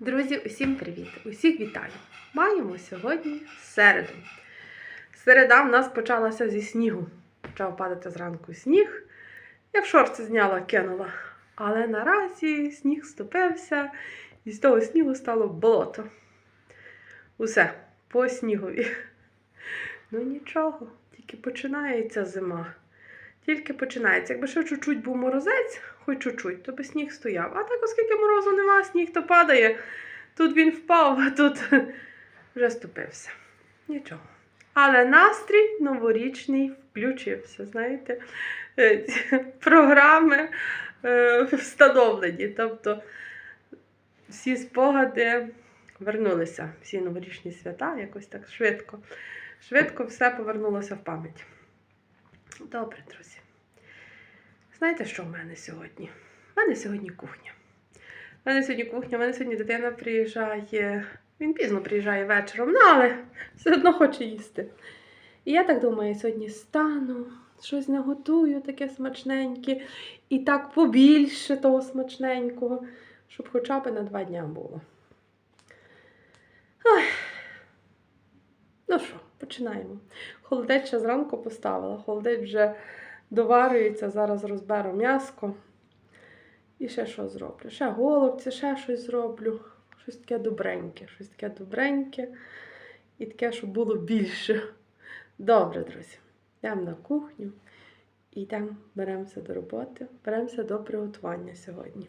Друзі, усім привіт! Усіх вітаю! Маємо сьогодні середу. Середа в нас почалася зі снігу. Почав падати зранку сніг. Я в шорти зняла, кинула. Але наразі сніг ступився, і з того снігу стало болото. Усе по снігові. Ну нічого, тільки починається зима. Тільки починається. Якби ще чуть-чуть був морозець, хоч чуть-чуть, то би сніг стояв. А так, оскільки морозу нема, сніг то падає. Тут він впав, а тут вже ступився. Нічого. Але настрій новорічний включився. Знаєте, Е, програми е, встановлені. Тобто всі спогади вернулися, всі новорічні свята, якось так швидко. Швидко все повернулося в пам'ять. Добре, друзі. Знаєте, що в мене сьогодні? У мене сьогодні кухня. У мене сьогодні кухня, у мене сьогодні дитина приїжджає. Він пізно приїжджає вечором, ну але все одно хоче їсти. І я так думаю, сьогодні стану, щось наготую таке смачненьке, і так побільше того смачненького, щоб хоча б на два дня було. Ой. Ну що, починаємо. Холодець ще зранку поставила, холодець вже доварюється, зараз розберу м'яско. І ще що зроблю? Ще голубці, ще щось зроблю. Щось таке добреньке, щось таке добреньке. І таке, щоб було більше. Добре, друзі. Йдемо на кухню і йдемо, беремося до роботи, беремося до приготування сьогодні.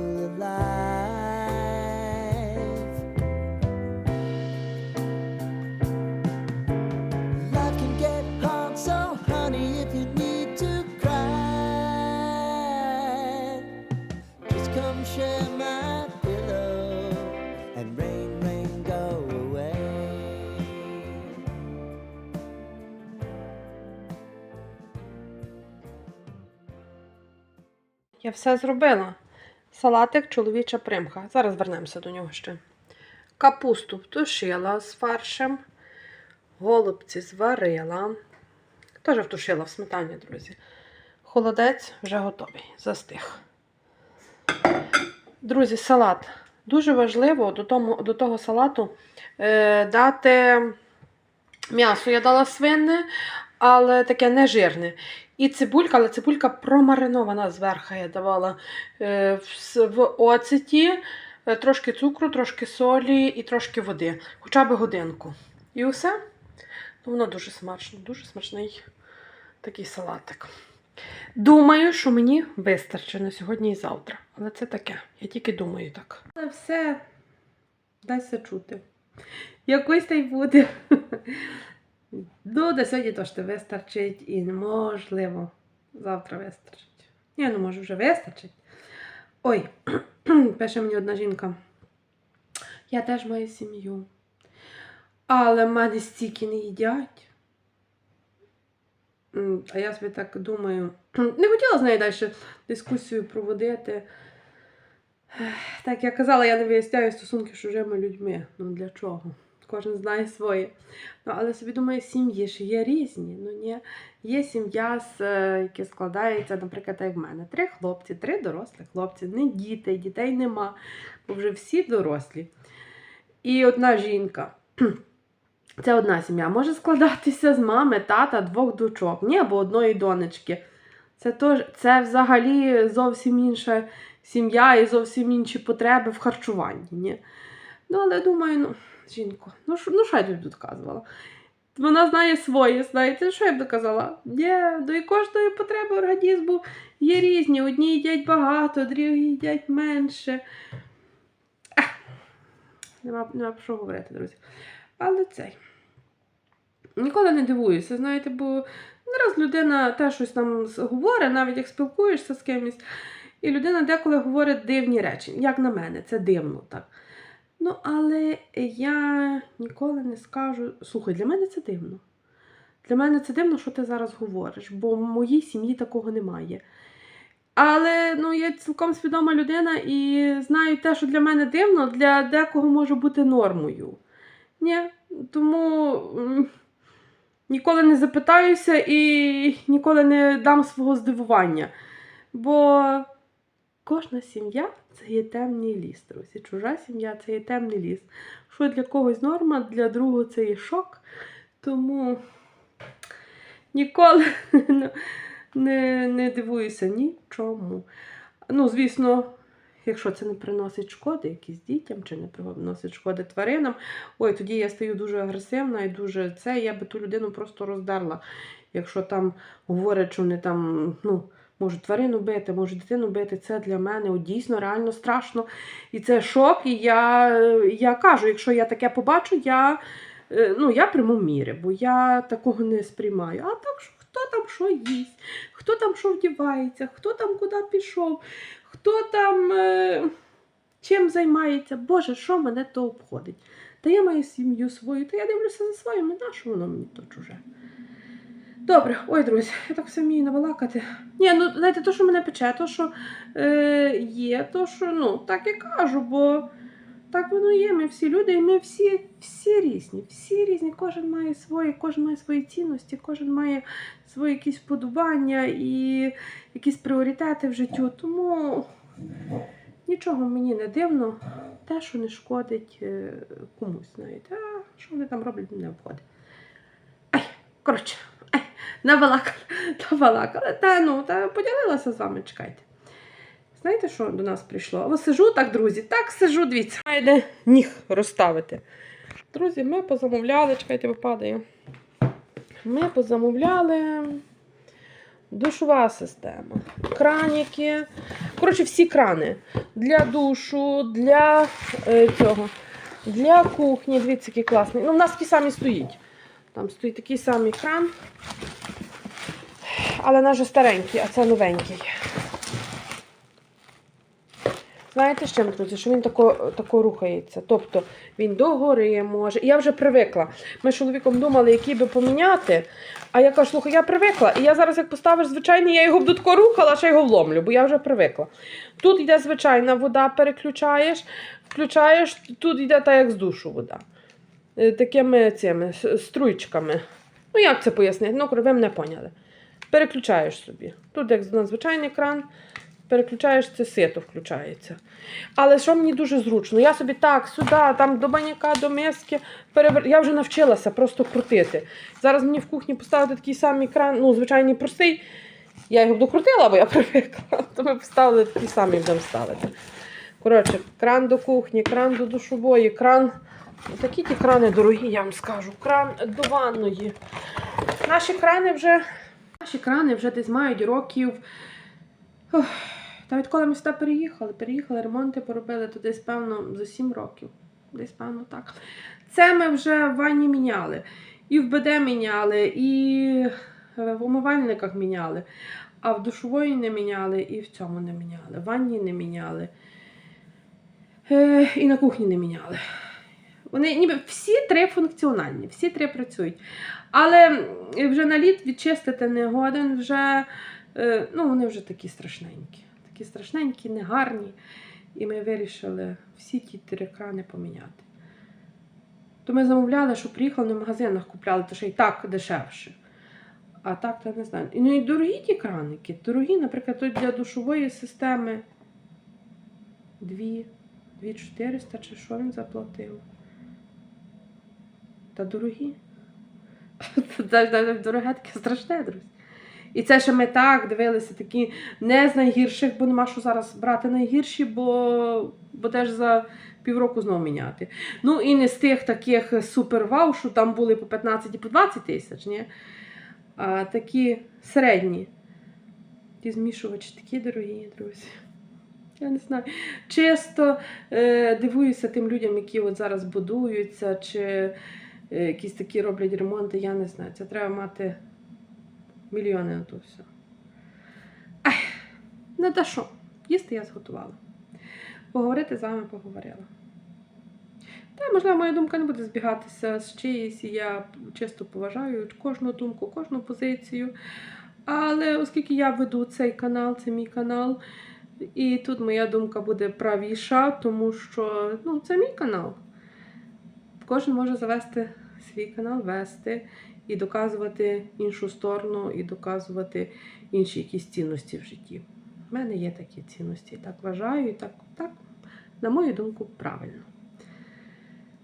Все зробила. Салатик чоловіча примха. Зараз вернемося до нього ще. Капусту втушила з фаршем. Голубці зварила. Теж втушила в сметані, друзі. Холодець вже готовий, застиг. Друзі, салат. Дуже важливо до, тому, до того салату е, дати м'ясо. Я дала свинне, але таке не жирне. І цибулька, але цибулька промаринована зверху я давала е, в, оцеті, е, трошки цукру, трошки солі і трошки води. Хоча б годинку. І усе. Ну, воно дуже смачно, дуже смачний такий салатик. Думаю, що мені вистачить на сьогодні і завтра. Але це таке. Я тільки думаю так. Але все дайся чути. Якось та й буде. До сьогодні то ж ти вистачить і неможливо. Завтра вистачить. Ні, ну може вже вистачить. Ой, пише мені одна жінка. Я теж маю сім'ю. Але в мене стільки не їдять. А я собі так думаю. Не хотіла з нею далі дискусію проводити. Так, я казала, я не виясняю стосунки з чужими людьми. Ну для чого? Кожен знає своє. Ну, але собі думаю, сім'ї ж є різні. Ну, ні. Є сім'я, е, яка складається, наприклад, як в мене. Три хлопці, три дорослі хлопці, не діти, дітей нема, бо вже всі дорослі. І одна жінка. Це одна сім'я. Може складатися з мами, тата, двох дочок, ні, або одної донечки. Це, тож, це взагалі зовсім інша сім'я і зовсім інші потреби в харчуванні. Ні? Ну, але думаю, ну, жінко, ну що ну, я тобі тут казувала? Вона знає своє, знаєте, що я б казала? Є, до кожної потреби організму є різні. Одні їдять багато, другі їдять менше. Нема, нема про що говорити, друзі. Але цей. Ніколи не дивуюся, знаєте, бо не раз людина те щось там говорить, навіть як спілкуєшся з кимось, і людина деколи говорить дивні речі. Як на мене, це дивно так. Ну, але я ніколи не скажу. Слухай, для мене це дивно. Для мене це дивно, що ти зараз говориш, бо в моїй сім'ї такого немає. Але ну, я цілком свідома людина і знаю те, що для мене дивно, для декого може бути нормою. Ні, тому ніколи не запитаюся і ніколи не дам свого здивування. Бо кожна сім'я це є темний ліс, друзі. Чужа сім'я це є темний ліс. Що для когось норма, для другого це є шок. Тому ніколи не, не, дивуюся нічому. Ну, звісно, якщо це не приносить шкоди якісь дітям чи не приносить шкоди тваринам, ой, тоді я стаю дуже агресивна і дуже це, я би ту людину просто роздерла. Якщо там говорять, що вони там, ну, можуть тварину бити, можуть дитину бити, це для мене от, дійсно реально страшно. І це шок. І я, я кажу, якщо я таке побачу, я, е, ну, я прийму міри, бо я такого не сприймаю. А так що хто там що їсть, хто там що вдівається, хто там куди пішов, хто там е, чим займається, Боже, що мене то обходить? Та я маю сім'ю свою, то я дивлюся за своїми, на що воно мені то чуже. Добре, ой, друзі, я так все вмію набалакати. Ні, ну знаєте, то, що мене пече, то, що е, є, то, що ну, так і кажу, бо так воно є. Ми всі люди, і ми всі, всі різні, всі різні, кожен має свої, кожен має свої цінності, кожен має свої якісь вподобання і якісь пріоритети в життю. Тому нічого мені не дивно, те, що не шкодить е, комусь, знаєте, а що вони там роблять, не обходить. Ай, коротше, ай, набалакала, набалакала. Та ну, та поділилася з вами, чекайте. Знаєте, що до нас прийшло? Ось сижу так, друзі, так сижу, дивіться. Йде ніг розставити. Друзі, ми позамовляли, чекайте, випадає. Ми позамовляли душова система, краніки. Коротше, всі крани. Для душу, для е, цього, для кухні. Дивіться, який класний. Ну, в нас такі самі стоїть. Там стоїть такий самий кран. Але наш старенький, а це новенький. Знаєте, з чим, що він тако, тако рухається. Тобто він догори може. Я вже привикла. Ми з чоловіком думали, який би поміняти. А я кажу, слухай, я привикла. І я зараз, як поставиш звичайний, я його б тако рухала, ще його вломлю, бо я вже привикла. Тут йде звичайна вода, переключаєш, включаєш, тут йде так, як з душу вода. Е, Такими цими струйчками. Ну, як це пояснити? Ну, ви мене поняли. Переключаєш собі. Тут як на кран, переключаєш це сито, включається. Але що мені дуже зручно, я собі так, сюди, там до баняка, до миски, перевер... я вже навчилася просто крутити. Зараз мені в кухні поставити такий самий кран, ну, звичайний простий. Я його докрутила, бо я привикла. То ми поставили такий самий будемо ставити. Коротше, кран до кухні, кран до душової, кран. Такі ті крани дорогі, я вам скажу. Кран до ванної. Наші крани вже. Наші крани вже десь мають років. Ох, Та відколи ми сюди переїхали, переїхали, ремонти поробили, то десь, певно, за 7 років. Десь, певно, так. Це ми вже в ванні міняли. І в БД міняли, і е, в умивальниках міняли. А в душової не міняли, і в цьому не міняли. В ванні не міняли. Е, і на кухні не міняли. Вони ніби всі три функціональні, всі три працюють. Але вже на лід відчистити не годен, вже, е, ну, вони вже такі страшненькі. Такі страшненькі, негарні. І ми вирішили всі ті три крани поміняти. То ми замовляли, що приїхали в магазинах купляли, то ще й так дешевше. А так, то не знаю. Ну і дорогі ті краники. Дорогі, наприклад, тут для душової системи 2, 2400 чи що він заплатив. Та дорогі. Дороге таке страшне, друзі. І це ще ми так дивилися, такі не з найгірших, бо нема що зараз брати найгірші, бо, бо теж за півроку знову міняти. Ну і не з тих таких супер вау, що там були по 15 і по 20 тисяч, ні? а такі середні. Ті змішувачі такі дорогі, друзі. Я не знаю. Чисто е, дивуюся тим людям, які от зараз будуються, чи якісь такі роблять ремонти, я не знаю. Це треба мати мільйони на то все. Ай, не та що. Їсти я зготувала. Поговорити з вами поговорила. Та, можливо, моя думка не буде збігатися з чиїсь, і я чисто поважаю кожну думку, кожну позицію. Але оскільки я веду цей канал, це мій канал, і тут моя думка буде правіша, тому що ну, це мій канал. Кожен може завести свій канал, вести і доказувати іншу сторону, і доказувати інші якісь цінності в житті. У мене є такі цінності. Так вважаю, і так, так, на мою думку, правильно.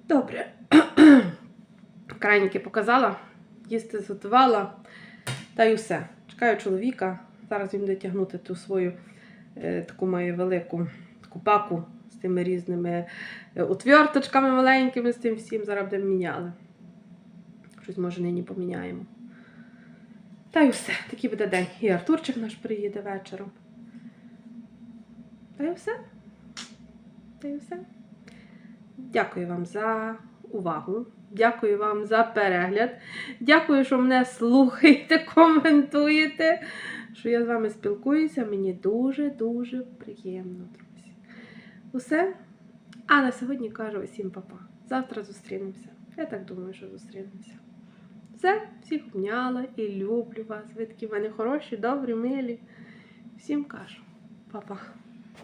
Добре. Крайніки показала, їсти зготувала, та й усе. Чекаю чоловіка. Зараз він буде тягнути ту свою е, таку маю велику таку паку з тими різними е, отверточками маленькими, з тим всім. Зараз будемо міняли. Щось може нині поміняємо. Та й все, такий буде день. І Артурчик наш приїде вечором. Та й все. Та й все. Дякую вам за увагу. Дякую вам за перегляд. Дякую, що мене слухаєте, коментуєте, що я з вами спілкуюся. Мені дуже-дуже приємно, друзі. Усе. А на сьогодні кажу усім папа. Завтра зустрінемося. Я так думаю, що зустрінемося. Все, всіх обняла і люблю вас. Ви такі в мене хороші, добрі, милі. Всім кажу, папа.